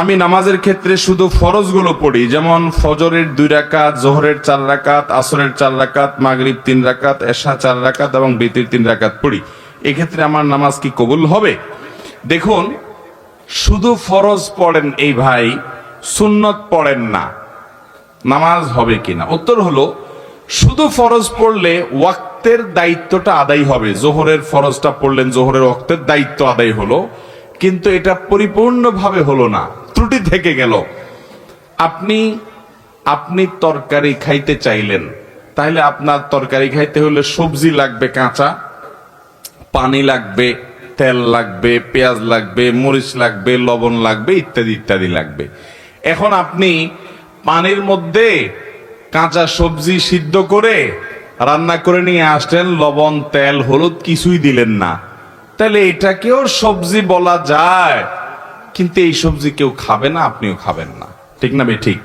আমি নামাজের ক্ষেত্রে শুধু ফরজগুলো পড়ি, যেমন ফজরের দুই রাকাত, জোহরের চার রাকাত, আসরের চার রাকাত, মাগরিব তিন রাকাত, এশা চার রাকাত এবং বিতির তিন রাকাত পড়ি। এক্ষেত্রে আমার নামাজ কি কবুল হবে? দেখুন, শুধু ফরজ পড়েন এই ভাই, সুন্নত পড়েন না। নামাজ হবে কিনা? উত্তর হলো, শুধু ফরজ পড়লে ওয়াক্তের দায়িত্বটা আদায় হবে। জোহরের ফরজটা পড়লেন, জোহরের ওয়াক্তের দায়িত্ব আদায় হলো, কিন্তু এটা পরিপূর্ণভাবে হলো না। ত্রুটি থেকে গেল। আপনি আপনি তরকারি খাইতে চাইলেন তাহলে আপনার তরকারি খাইতে হলে সবজি লাগবে কাঁচা, পানি লাগবে, তেল লাগবে, পেঁয়াজ লাগবে, মরিচ লাগবে, লবণ লাগবে, ইত্যাদি ইত্যাদি লাগবে। এখন আপনি পানির মধ্যে কাঁচা সবজি সিদ্ধ করে রান্না করে নিয়ে আসলেন, লবণ, তেল, হলুদ কিছুই দিলেন না। তাহলে এটাকেও সবজি বলা যায় কিন্তু এই সবজি কেউ খাবে না, আপনিও খাবেন না। ঠিক না বে ঠিক।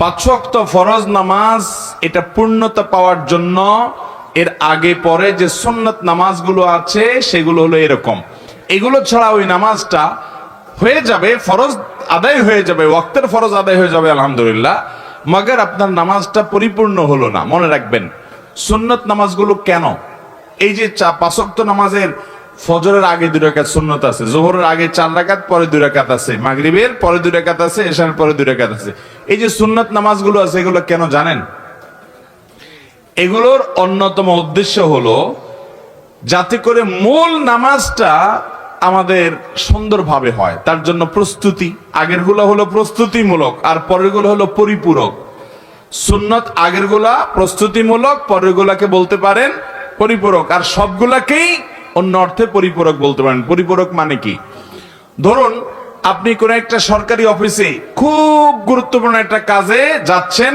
পাঁচ ওয়াক্ত ফরজ নামাজ, এটা পূর্ণতা পাওয়ার জন্য, এর আগে পরে যে সুন্নত নামাজগুলো আছে, সেগুলো হলো এরকম। এগুলো ছাড়া ওই নামাজটা হয়ে যাবে, ফরজ আদায় হয়ে যাবে, ওয়াক্তের ফরজ আদায় হয়ে যাবে, আলহামদুলিল্লাহ। মগর আপনার নামাজটা পরিপূর্ণ হলো না, মনে রাখবেন। সুন্নত নামাজগুলো কেন? এই যে পাঁচক্ত নামাজের ফজরের আগে দুই রাকাত সুন্নত আছে, জোহরের আগে চার রাকাত, পরে দুই রাকাত আছে। মাগরিবের পরে দুই রাকাত আছে, এশার পরে দুই রাকাত আছে। এই যে সুন্নত নামাজগুলো আছে, এগুলো কেন জানেন? এগুলোর অন্যতম উদ্দেশ্য হলো যাতে করে মূল নামাজটা আমাদের সুন্দরভাবে হয়। তার জন্য প্রস্তুতি। আগেরগুলো হলো প্রস্তুতিমূলক, আর পরেরগুলো হলো পরিপূরক। সুন্নত আগেরগুলা প্রস্তুতিমূলক পরের গুলাকে বলতে পারেন পরিপূরক। আর সবগুলাকেই অন্য অর্থে পরিপূরক বলতে পারেন। পরিপূরক মানে কি? ধরুন, আপনি কোন একটা সরকারি অফিসে খুব গুরুত্বপূর্ণ একটা কাজে যাচ্ছেন,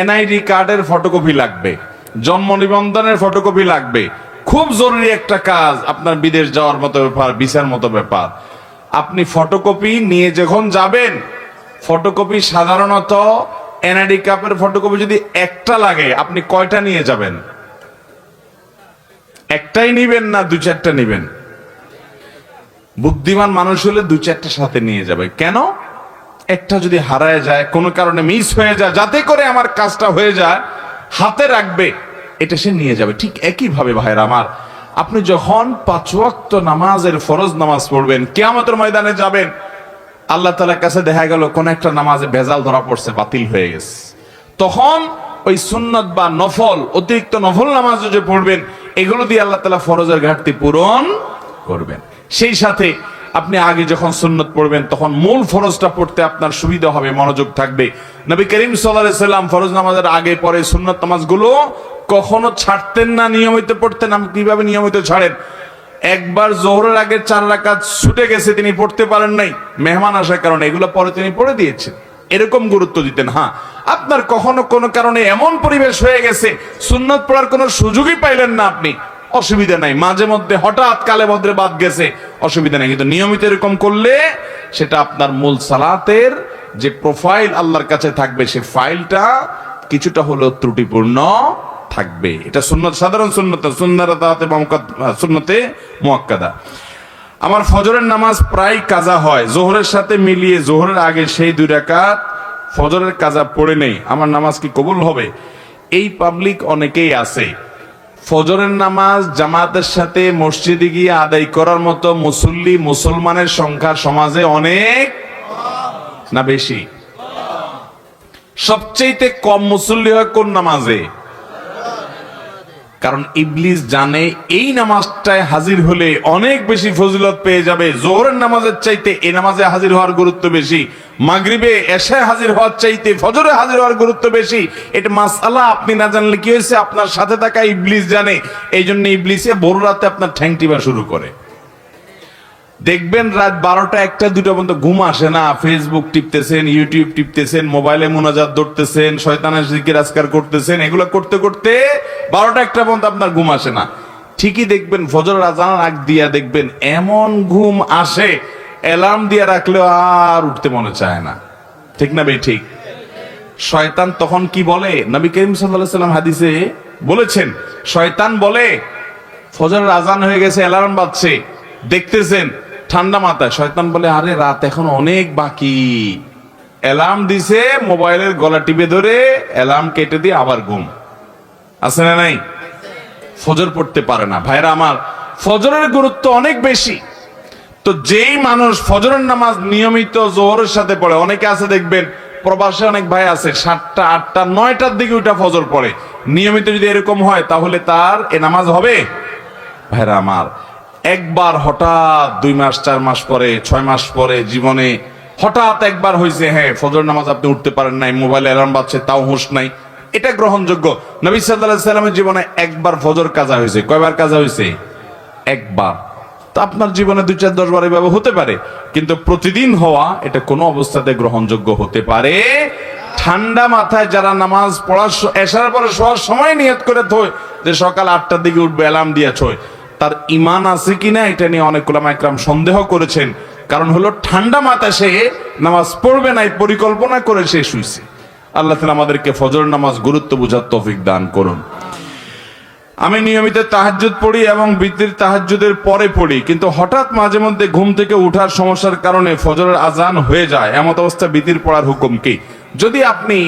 এনআইডি কার্ডের ফটোকপি লাগবে, জন্ম নিবন্ধনের ফটোকপি লাগবে। খুব জরুরি একটা কাজ, আপনার বিদেশ যাওয়ার মতো ব্যাপার, ভিসার মতো ব্যাপার। আপনি ফটোকপি নিয়ে যখন যাবেন, ফটোকপি সাধারণত এনআইডি কাপের ফটোকপি যদি একটা লাগে, আপনি কয়টা নিয়ে যাবেন? একটাই নিবেন না দু চারটা নিবেন? বুদ্ধিমান মানুষ হলে দু চারটা সাথে নিয়ে যাবে। কেন? একটা যদি হারায় যায়, কোনো কারণে মিস হয়ে যায়, যাতে করে আমার কাজটা হয়ে যায়, হাতে রাখবে, এটা সে নিয়ে যাবে। ঠিক একই ভাবে ভাইয়ের আমার, আপনি যখন পাঁচ ওয়াক্ত নামাজের ফরজ নামাজ পড়বেন, কেয়ামতের ময়দানে যাবেন, আল্লাহ তালার কাছে দেখা গেল, কোন একটা নামাজে ভেজাল ধরা পড়ছে, বাতিল হয়ে গেছে। তখন ওই সুন্নত বা নফল, অতিরিক্ত নফল নামাজ যে পড়বেন এগুলো দিয়ে আল্লাহ তালা ফরজের ঘাটতি পূরণ করবেন। সেই সাথে আপনি আগে যখন সুন্নত পড়বেন, তখন মূল ফরজটা পড়তে আপনার সুবিধা হবে, মনোযোগ থাকবে। নবী করিম সাল্লাম ফরজ নামাজের আগে, পরে সুন্নত নামাজগুলো কখনো ছাড়তেন না, নিয়মিত পড়তেন। আপনি কীভাবে নিয়মিত ছাড়েন? একবার জোহরের আগে চার রাকাত ছুটে গেছে, তিনি পড়তে পারেন নাই। মেহমান আসার কারণে, এগুলো পরে তিনি পড়ে দিয়েছেন। এরকম গুরুত্ব দিতেন হ্যাঁ। আপনার কখনো কোনো কারণে এমন পরিবেশ হয়ে গেছে, সুন্নত পড়ার কোনো সুযোগই পাইলেন না আপনি? অসুবিধা নাই। মাঝে মধ্যে হঠাৎ কালে ভদ্রে বাদ গেছে, অসুবিধা নাই। কিন্তু নিয়মিত এরকম করলে সেটা আপনার মূল সালাতের যে প্রোফাইল আল্লাহর কাছে থাকবে, সে ফাইলটা কিছুটা হলেও ত্রুটিপূর্ণ থাকবে। এটা সুন্নত, সাধারণ সুন্নত, সুন্নতে সুন্নতে মুয়াক্কাদা। আমার ফজরের নামাজ প্রায় কাজা হয়। জোহরের সাথে মিলিয়ে জোহরের আগে সেই দুই রাকাত ফজরের কাজা পড়ে নেই। আমার নামাজ কি কবুল হবে? এই পাবলিক অনেকেই আছে। ফজরের নামাজ জামাতের সাথে মসজিদে গিয়ে আদায় করার মতো মুসল্লি মুসলমানের সংখ্যা সমাজে অনেক না বেশি? সবচেয়ে কম মুসল্লি হয় কোন নামাজে? কারণ ইবলিস জানে এই নামাজটায় হাজির হলে অনেক বেশি ফজিলত পেয়ে যাবে। জোহরের নামাজের চাইতে এই নামাজে হাজির হওয়ার গুরুত্ব বেশি। মাগরিবে এসে হাজির হওয়ার চাইতে ফজরে হাজির হওয়ার গুরুত্ব বেশি। এটা মাসালা আপনি না জানলে কি হয়েছে? আপনার সাথে থাকা ইবলিস জানে। এই জন্য ইবলিসে বড় রাতে আপনার ঠ্যাং টিপা শুরু করে। দেখবেন রাত বারোটা একটা দুটো পর্যন্ত ঘুম আসে না। ফেসবুক টিপতেছেন ইউটিউব টিপতেছেন মোবাইলে মোনাজাত ধরতেছেন, শয়তানের জিকির আজকার করতেছেন। এগুলো করতে করতে বারোটা একটা পর্যন্ত আপনার ঘুম আসে না। ঠিকই দেখবেন, ফজর আজান আগ দিয়া দেখবেন এমন ঘুম আসে, অ্যালার্ম দিয়ে রাখলেও আর উঠতে মনে চায় না। ঠিক না ভাই? ঠিক। শয়তান তখন কি বলে? নবী করিম সাল্লাম হাদিসে বলেছেন, শয়তান বলে, ফজর আজান হয়ে গেছে, অ্যালার্ম বাজছে, দেখতেছেন ঠান্ডা মাথায়। শয়তান বলে, আরে, রাত এখন অনেক বাকি। অ্যালার্ম দিছে, মোবাইলের গলা টিপে ধরে, অ্যালার্ম কেটে দিয়ে আবার ঘুম। আছে না নাই? ফজর পড়তে পারে না। ভাইরা আমার, ফজরের গুরুত্ব অনেক বেশি। তো যেই মানুষ ফজরের নামাজ নিয়মিত জোহরের সাথে পড়ে, অনেকে আছে দেখবেন, প্রবাসে অনেক ভাই আছে, সাতটা, আটটা, নয়টার দিকে ওইটা ফজর পড়ে। নিয়মিত যদি এরকম হয়, তাহলে তার এ নামাজ হবে? ভাইরা আমার একবার হঠাৎ দুই মাস, চার মাস পরে, ছয় মাস পরে জীবনে হঠাৎ একবার হয়েছে হ্যাঁ ফজর নামাজ আপনি উঠতে পারেন নাই, মোবাইল অ্যালার্ম বাজছে, তাও হুঁশ নাই। এটা গ্রহণযোগ্য। নবী সাল্লাহ সাল্লামের জীবনে একবার ফজর কাজা হয়েছে কয়বার কাজা হয়েছে একবার। তো আপনার জীবনে দুই চার, দশ বার এভাবে হতে পারে, কিন্তু প্রতিদিন হওয়া এটা কোনো অবস্থাতে গ্রহণযোগ্য হতে পারে ঠান্ডা মাথায় যারা নামাজ পড়ার এশার পরে শোয়ার সময় নিয়ত করে থই যে সকাল আটটার দিকে উঠবে, অ্যালার্ম দিয়ে ছয় তার ইমান আছে কিনা এটা নিয়ে অনেক একরাম সন্দেহ করেছেন। কারণ হলো ঠান্ডা মাথায় সে নামাজ পড়বে না, এই পরিকল্পনা করে সে শুইছে। আল্লাহ তাআলা আমাদেরকে ফজর নামাজ গুরুত্ব বোঝার তৌফিক দান করুন। আমি নিয়মিত তাহাজ্জুদ পড়ি এবং বৃত্তির তাহাজ্জুদের পরে পড়ি, কিন্তু হঠাৎ মাঝে মধ্যে ঘুম থেকে উঠার সমস্যার কারণে ফজরের আজান হয়ে যায়। এমত অবস্থা বৃত্তির পড়ার হুকুম কি? যদি আপনি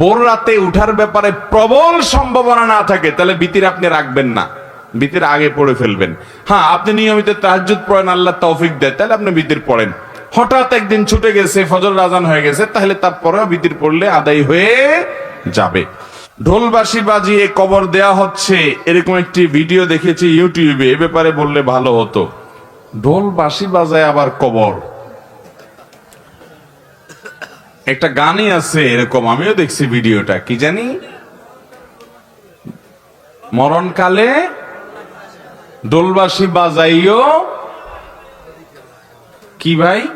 ভোর রাতে উঠার ব্যাপারে প্রবল সম্ভাবনা না থাকে, তাহলে বৃত্তির আপনি রাখবেন না। বৃত্তির আগে পড়ে ফেলবেন। হ্যাঁ আপনি নিয়মিত তাহাজ্জুদ পড়েন, আল্লাহ তৌফিক দেয়, তাহলে আপনি বৃত্তির পড়েন। হঠাৎ একদিন ছুটে গেছে, ফজর রাজান হয়ে গেছে, তাহলে তারপরেও বৃত্তির পড়লে আদায় হয়ে যাবে। ঢোলবাসি বাজিয়ে কবর দেয়া হচ্ছে, এরকম একটি ভিডিও দেখেছি ইউটিউবে, এ ব্যাপারে বললে ভালো হতো। ঢোল বাঁশি বাজায় আবার কবর। একটা গানই আছে এরকম, আমিও দেখছি ভিডিওটা, কি জানি? মরণকালে ডোলবাসি বাজাইও। কি ভাই?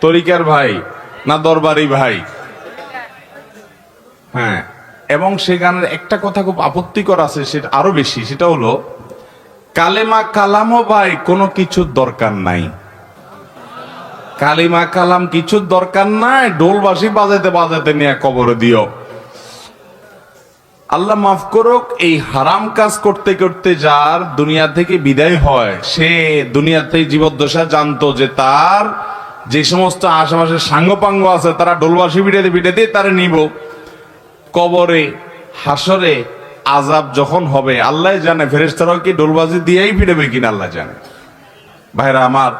তরিকার ভাই না দরবারি ভাই? হ্যাঁ এবং সে গানের একটা কথা খুব আপত্তিকর আছে সেটা আরও বেশি, সেটা হলো, কালেমা কালামও ভাই কোনো কিছুর দরকার নাই। কালিমা কালাম কিছুর দরকার নাই ডোলবাসি বাজাতে বাজাতে নিয়ে কবরে দিও। আল্লাহ মাফ করুক, এই হারাম কাজ করতে করতে যার দুনিয়া থেকে বিদায় হয়, সে দুনিয়াতে জীবদ্দশা জানতো যে তার যে সমস্ত আশেপাশে সাঙ্গপাঙ্গ আছে, তারা ডোলবাসি বিটাতে বিটাতে তারা নিব। কবরে হাসরে আজাব যখন হবে, আল্লাহ জানে ফেরেস্তারাও কি ডোলবাজি দিয়েই ফিরবে কিনা আল্লাহ জানে। ভাইরা আমার,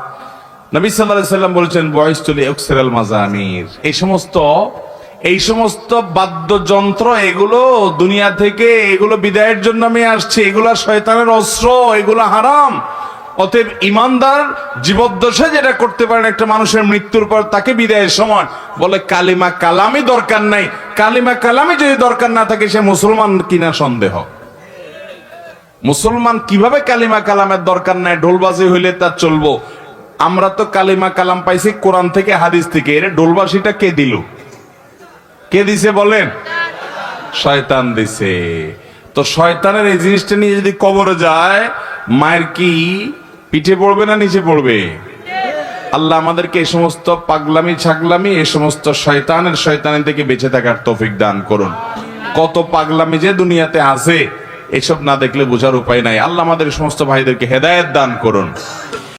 নবী সাল্লাল্লাহু সাল্লাম বলেছেন, বয়স চলে অক্সেরাল মাজামির। এই সমস্ত এই সমস্ত বাদ্যযন্ত্র, এগুলো দুনিয়া থেকে, এগুলো বিদায়ের জন্য আমি আসছি। এগুলো শয়তানের অস্ত্র, এগুলো হারাম। অতএব ইমানদার, জীবদ্দশা যেটা করতে পারেন একটা মানুষের মৃত্যুর পর, তাকে বিদায়ের সময় বলে, কালিমা কালামই দরকার নাই। কালিমা কালামই যদি দরকার না থাকে, সে মুসলমান কিনা সন্দেহ? মুসলমান কীভাবে কালিমা কালামের দরকার নাই? ঢোলবাজি হইলে তার চলবো। আমরা তো কালিমা কালাম পাইছি কোরআন থেকে হাদিস থেকে। এর ঢোলবাসিটা কে দিল? কে দিছে বলেন? শয়তান দিছে। তো শয়তানের এই জিনিসটা নিয়ে যদি কবরে যায়, মায়ের কি পিঠে পড়বে না নিচে পড়বে? আল্লাহ আমাদেরকে এই সমস্ত পাগলামি, ছাগলামি, এই সমস্ত শয়তানের শয়তানের থেকে বেঁচে থাকার তৌফিক দান করুন। কত পাগলামি যে দুনিয়াতে আছে, এসব না দেখলে বোঝার উপায় নাই। আল্লাহ আমাদের সমস্ত ভাইদেরকে হেদায়েত দান করুন।